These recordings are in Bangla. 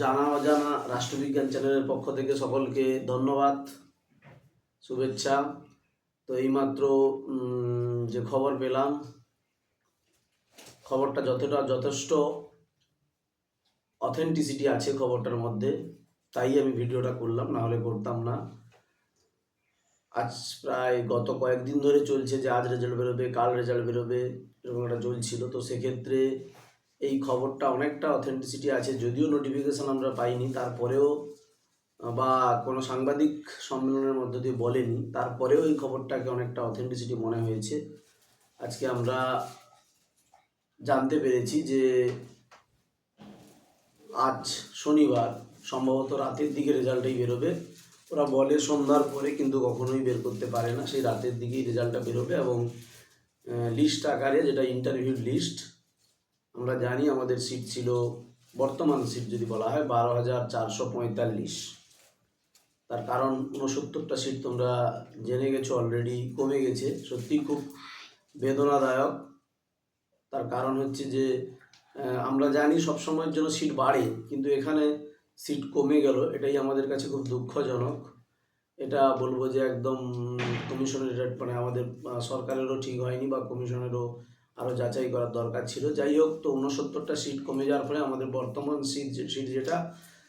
জানা অজানা রাষ্ট্রবিজ্ঞান চ্যানেলের পক্ষ থেকে সকলকে ধন্যবাদ, শুভেচ্ছা। তো এইমাত্র যে খবর পেলাম, খবরটা যতটা যথেষ্ট অথেন্টিসিটি আছে খবরটার মধ্যে, তাই আমি ভিডিওটা করলাম না হলে করতাম না। আজ প্রায় গত কয়েকদিন ধরে চলছে যে আজ রেজাল্ট বেরোবে, কাল রেজাল্ট বেরোবে, এরকম একটা চলছিল। তো সেক্ষেত্রে এই খবরটা অনেকটা অথেন্টিসিটি আছে, যদিও নোটিফিকেশন আমরা পাইনি, তারপরেও বা কোনো সাংবাদিক সম্মেলনের মধ্য দিয়ে বলেনি, তারপরেও এই খবরটাকে অনেকটা অথেন্টিসিটি মনে হয়েছে। আজকে আমরা জানতে পেরেছি যে আজ শনিবার, সম্ভবত রাতের দিকে রেজাল্টটাই বেরোবে। ওরা বলে সন্ধ্যার পরে কিন্তু কখনোই বের করতে পারে না, সেই রাতের দিকেই রেজাল্টটা বেরোবে এবং লিস্ট আকারে যেটা ইন্টারভিউ লিস্ট আমরা জানি আমাদের সিট ছিল, বর্তমান সিট যদি বলা হয়, বারো হাজার চারশো পঁয়তাল্লিশ। তার কারণ উনসত্তরটা সিট তোমরা জেনে গেছো অলরেডি কমে গেছে সত্যিই খুব বেদনাদায়ক। তার কারণ হচ্ছে যে আমরা জানি সব সময়ের জন্য সিট বাড়ে, কিন্তু এখানে সিট কমে গেল, এটাই আমাদের কাছে খুব দুঃখজনক। এটা বলব যে একদম কমিশনের মানে আমাদের সরকারেরও ঠিক হয়নি বা কমিশনেরও আরও যাচাই করার দরকার ছিল। যাই হোক, তো উনসত্তরটা সিট কমে যাওয়ার ফলে আমাদের বর্তমান সিট সিট যেটা,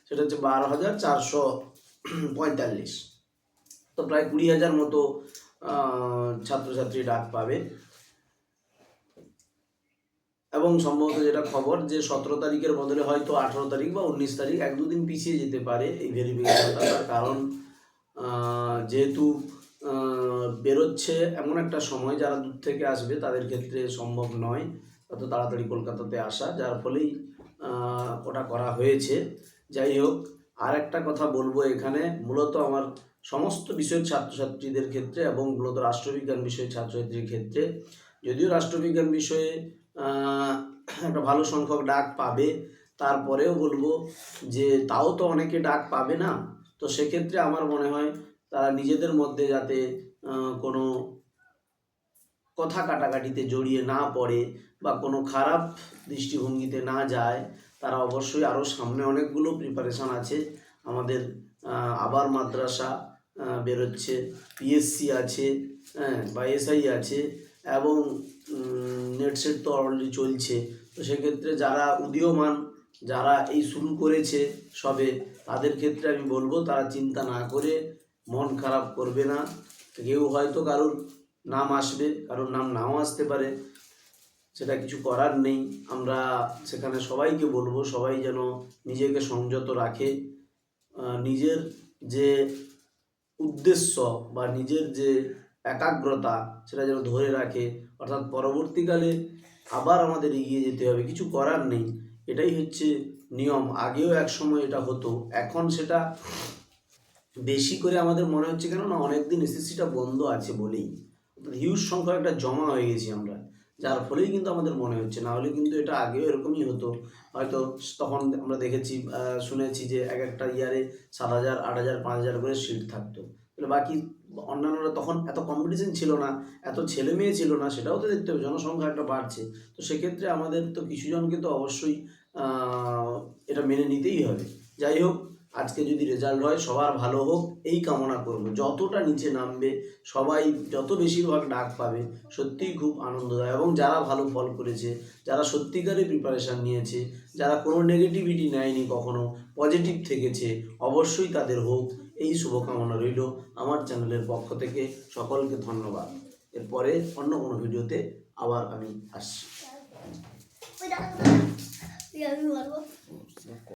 সেটা হচ্ছে বারো হাজার চারশো পঁয়তাল্লিশ। তো প্রায় কুড়ি হাজার মতো ছাত্রছাত্রী ডাক পাবে। এবং সম্ভবত যেটা খবর যে সতেরো তারিখের বদলে হয়তো আঠারো তারিখ বা উনিশ তারিখ এক দুদিন পিছিয়ে যেতে পারে এই ভেরিফিকেশনটা তার কারণ যেহেতু বেরোচ্ছে এমন একটা সময় যারা দূর থেকে আসবে তাদের ক্ষেত্রে সম্ভব নয়, অত তাড়াতাড়ি কলকাতাতে আসা। যার ফলেই ওটা করা হয়েছে। যাই হোক আর একটা কথা বলব এখানে। মূলত আমার সমস্ত বিষয়ের ছাত্রছাত্রীদের ক্ষেত্রে এবং মূলত রাষ্ট্রবিজ্ঞান বিষয়ের ছাত্রছাত্রীর ক্ষেত্রে, যদিও রাষ্ট্রবিজ্ঞান বিষয়ে একটা ভালো সংখ্যক ডাক পাবে, তারপরেও বলব যে তাও তো অনেকে ডাক পাবে না। তো সেক্ষেত্রে আমার মনে হয়, তারা নিজেদের মধ্যে যাতে কোনো কথা কাটাকাটিতে জড়িয়ে না পড়ে বা কোনো খারাপ দৃষ্টিভঙ্গিতে না যায়, তারা অবশ্যই আরও সামনে অনেকগুলো প্রিপারেশান আছে। আমাদের আবার মাদ্রাসা বেরোচ্ছে পিএসসি আছে হ্যাঁ বা এসআই আছে এবং নেট সেট তো অলরেডি চলছে। তো সেক্ষেত্রে যারা উদীয়মান, যারা এই শুরু করেছে সবে, তাদের ক্ষেত্রে আমি বলব তারা চিন্তা না করে মন খারাপ করবে না। কেউ হয়তো কারোর নাম আসবে, কারোর নাম নাও আসতে পারে। সেটা কিছু করার নেই। আমরা সেখানে সবাইকে বলব, সবাই যেন নিজেকে সংযত রাখে। নিজের যে উদ্দেশ্য বা নিজের যে একাগ্রতা, সেটা যেন ধরে রাখে। অর্থাৎ পরবর্তীকালে আবার আমাদের এগিয়ে যেতে হবে। কিছু করার নেই। এটাই হচ্ছে নিয়ম। আগেও এক সময় এটা হতো। এখন সেটা বেশি করে আমাদের মনে হচ্ছে কেন না অনেকদিন এসএসসিটা বন্ধ আছে বলেই। হিউজ সংখ্যা একটা জমা হয়ে গেছি আমরা। যার ফলেই কিন্তু আমাদের মনে হচ্ছে। না হলে কিন্তু এটা আগেও এরকমই হতো। হয়তো তখন আমরা দেখেছি শুনেছি যে এক একটা ইয়ারে সাত হাজার, আট হাজার, পাঁচ হাজার করে সিট থাকতো। বাকি অন্যান্যরা তখন এত কম্পিটিশন ছিল না, এত ছেলে মেয়ে ছিল না, সেটাও তো দেখতে হবে। জনসংখ্যা একটা বাড়ছে। তো সেক্ষেত্রে আমাদের তো কিছু জনকে তো অবশ্যই এটা মেনে নিতেই হবে। যাই হোক আজকে যদি রেজাল্ট হয়, সবার ভালো হোক, এই কামনা করব। যতটা নিচে নামবে, সবাই যত বেশিরভাগ ডাক পাবে, সত্যিই খুব আনন্দদায়ক। এবং যারা ভালো ফল করেছে, যারা সত্যিকারে প্রিপারেশান নিয়েছে, যারা কোনো নেগেটিভিটি নেয়নি কখনো পজিটিভ থেকেছে, অবশ্যই তাদের হোক, এই শুভকামনা রইল আমার চ্যানেলের পক্ষ থেকে। সকলকে ধন্যবাদ। এরপরে অন্য কোনো ভিডিওতে আবার আমি আসছি।